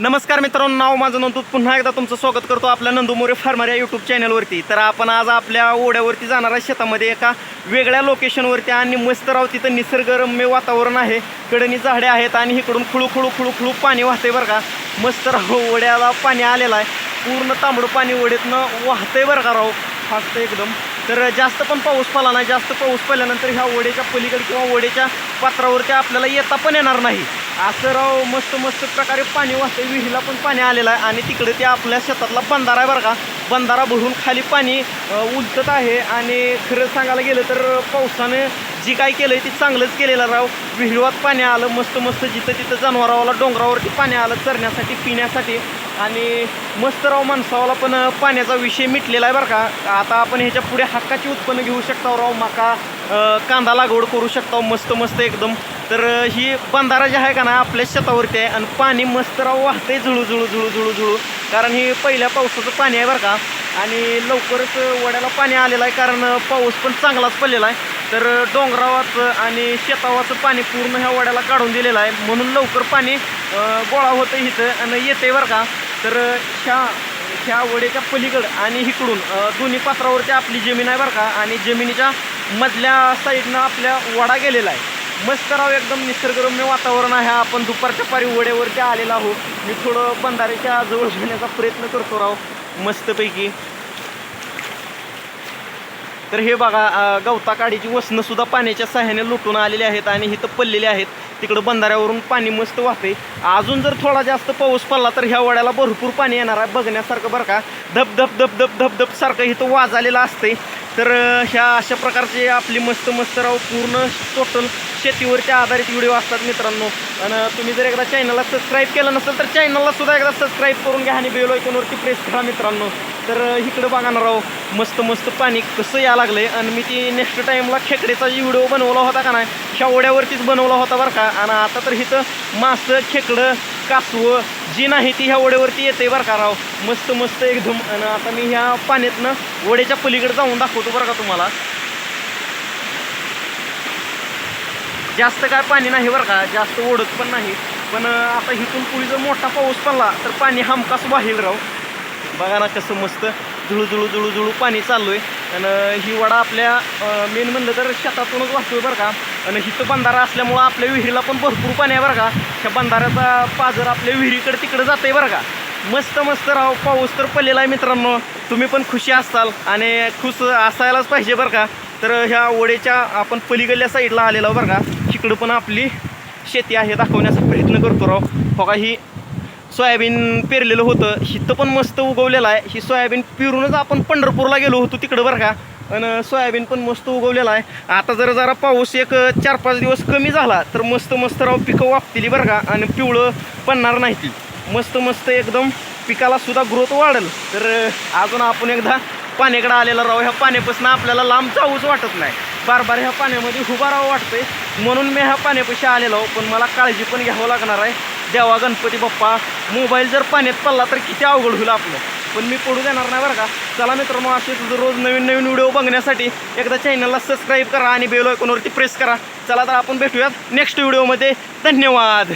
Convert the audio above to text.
नमस्कार मित्रांनो नाव माझं नंदूत पुन्हा एकदा तुमचं स्वागत करतो आपल्या नंदू मोरे फार्मर या यूट्यूब चॅनलवरती तर आपण आज आपल्या ओढ्यावरती जाणाऱ्या शेतामध्ये एका वेगळ्या लोकेशनवरती आणि मस्त राव तिथं निसर्गरम्य वातावरण आहे. कडणी झाडे आहेत आणि इकडून खुळू खुळू खुळू खुळू पाणी वाहते बरं का. मस्त राहो ओढ्याला पाणी आलेलं आहे. पूर्ण तांबडं पाणी ओढ्यातनं वाहतंय बरं का राव. फास्ट एकदम. तर जास्त पण पाऊस पडला नाही. जास्त पाऊस पडल्यानंतर ह्या ओढ्याच्या पलीकडे किंवा ओढ्याच्या पात्रावरती आपल्याला येता पण येणार नाही. असं राव मस्त मस्त प्रकारे पाणी वाहतंय. विहिरीला पण पाणी आलेलं आहे. आणि तिकडे ते आपल्या शेतातला बंधारा आहे बरं का. बंधारा भरून खाली पाणी उलटत आहे. आणि खरं सांगायला गेलं तर पावसानं जी काय केलं आहे ती चांगलंच केलेलं राव. विहिरीवात पाणी आलं मस्त मस्त जिथं तिथं जनावरावाला डोंगरावरती पाणी आलं चरण्यासाठी पिण्यासाठी. आणि मस्त राव माणसावाला पण पाण्याचा विषय मिटलेला आहे बरं का. आता आपण ह्याच्या पुढे हक्काची उत्पन्न घेऊ शकता राव. मका कांदा लागवड करू शकता. मस्त मस्त एकदम. तर ही बंधारा जे आहे का ना आपल्या शेतावरती आहे आणि पाणी मस्त राव वाहतंय झुळू झुळू झुळू झुळू झुळू कारण ही पहिल्या पावसाचं पाणी आहे बरं का. आणि लवकरच वड्याला पाणी आलेलं आहे कारण पाऊस पण चांगलाच पडलेला आहे. तर डोंगरावाचं आणि शेतावाचं पाणी पूर्ण ह्या वड्याला काढून दिलेलं आहे. म्हणून लवकर पाणी गोळा होतं इथं आणि येते बरं का. तर ह्या ह्या वड्याच्या पलीकडं आणि इकडून दोन्ही पात्रावरती आपली जमीन आहे बरं का. आणि जमिनीच्या मधल्या साईडनं आपल्या वडा गेलेला आहे. मस्त राव एकदम निसर्गरम्य वातावरण आहे. आपण दुपारच्या पारी वड्यावरती आलेला आहोत. मी थोडं बंधाऱ्याच्या जवळ घेण्याचा प्रयत्न करतो राव मस्तपैकी. तर हे बघा गवता काडीची वसनं सुद्धा पाण्याच्या सहाय्याने लुटून आलेली आहेत आणि इथं पडलेली आहेत. तिकडं बंधाऱ्यावरून पाणी मस्त वाहते. अजून जर थोडा जास्त पाऊस पडला तर ह्या वड्याला भरपूर पाणी येणार आहे. बघण्यासारखं बरं का. धब धब धब धब धब धब सारखं इथं वाजालेलं असते तर ह्या अशा प्रकारचे आपली मस्त मस्त राव पूर्ण टोटल शेतीवरच्या आधारित व्हिडिओ असतात मित्रांनो. आणि तुम्ही जर एकदा चॅनलला सबस्क्राईब केलं नसेल तर चॅनलला सुद्धा एकदा सबस्क्राईब करून घ्या आणि बेल आयकॉनवरती प्रेस करा मित्रांनो. तर इकडं बघा ना राव मस्त मस्त पाणी कसं या आहे आणि मी ती नेक्स्ट टाईमला खेकडेचा जी व्हिडिओ बनवला होता का नाही ह्या ओढ्यावरतीच बनवला होता बरं का. आणि आता तर इथं मासं खेकडं कासवं जी नाही ती ह्या ओढ्यावरती येते बरं का राव. मस्त मस्त एकदम. आणि आता मी ह्या पाण्यातनं ओढ्याच्या पलीकडे जाऊन दाखवतो बरं का तुम्हाला. जास्त काय पाणी नाही बरं का जास्त ओढत पण नाही. पण आता इथून पुढे जर मोठा पाऊस पडला तर पाणी हमखास वाहील राव. बघा ना कसं मस्त जुळू जुळू जुळू जुळू पाणी चालू आहे आणि ही वडा आपल्या मेन म्हणलं तर शेतातूनच वाहतोय बरं का. आणि हिथं बंधारा असल्यामुळं आपल्या विहिरीला पण भरपूर पाणी आहे बरं का. ह्या बंधाऱ्याचा पाजर आपल्या विहिरीकडे तिकडे आहे बरं का. मस्त मस्त राव पाऊस तर पडलेला आहे मित्रांनो. तुम्ही पण खुशी असाल आणि खुश असायलाच पाहिजे बरं का. तर ह्या ओढेच्या आपण पलीकडल्या साईडला आलेला बरं का. तिकडं पण आपली शेती आहे दाखवण्याचा प्रयत्न करतो राव. बघा ही सोयाबीन पेरलेलं होतं. हिथं पण मस्त उगवलेलं आहे. ही सोयाबीन पेरूनच आपण पंढरपूरला गेलो होतो तिकडं बरं का. आणि सोयाबीन पण मस्त उगवलेलं आहे. आता जर जरा पाऊस एक चार पाच दिवस कमी झाला तर मस्त मस्त राव पिकं वापतील बरं का. आणि पिवळं पडणार नाही ती. मस्त मस्त एकदम पिकाला सुद्धा ग्रोथ वाढेल. तर अजून आपण एकदा पाण्याकडे आलेला राव. ह्या पाण्यापासून आपल्याला लांब जाऊच वाटत नाही. बार बार ह्या पाण्यामध्ये उभा राहावं वाटतंय. म्हणून मी ह्या पाण्यापाशी आलेलो पण मला काळजी पण घ्यावं लागणार आहे. देवा गणपती बाप्पा मोबाईल जर पाण्यात पडला तर किती अवघड होईल आपलं. पण मी पडू देणार नाही बरं का. चला मित्रांनो असे रोज नवीन नवीन व्हिडिओ बघण्यासाठी एकदा चॅनलला सबस्क्राईब करा आणि बेल आयकॉनवरती प्रेस करा. चला तर आपण भेटूयात नेक्स्ट व्हिडिओमध्ये धन्यवाद.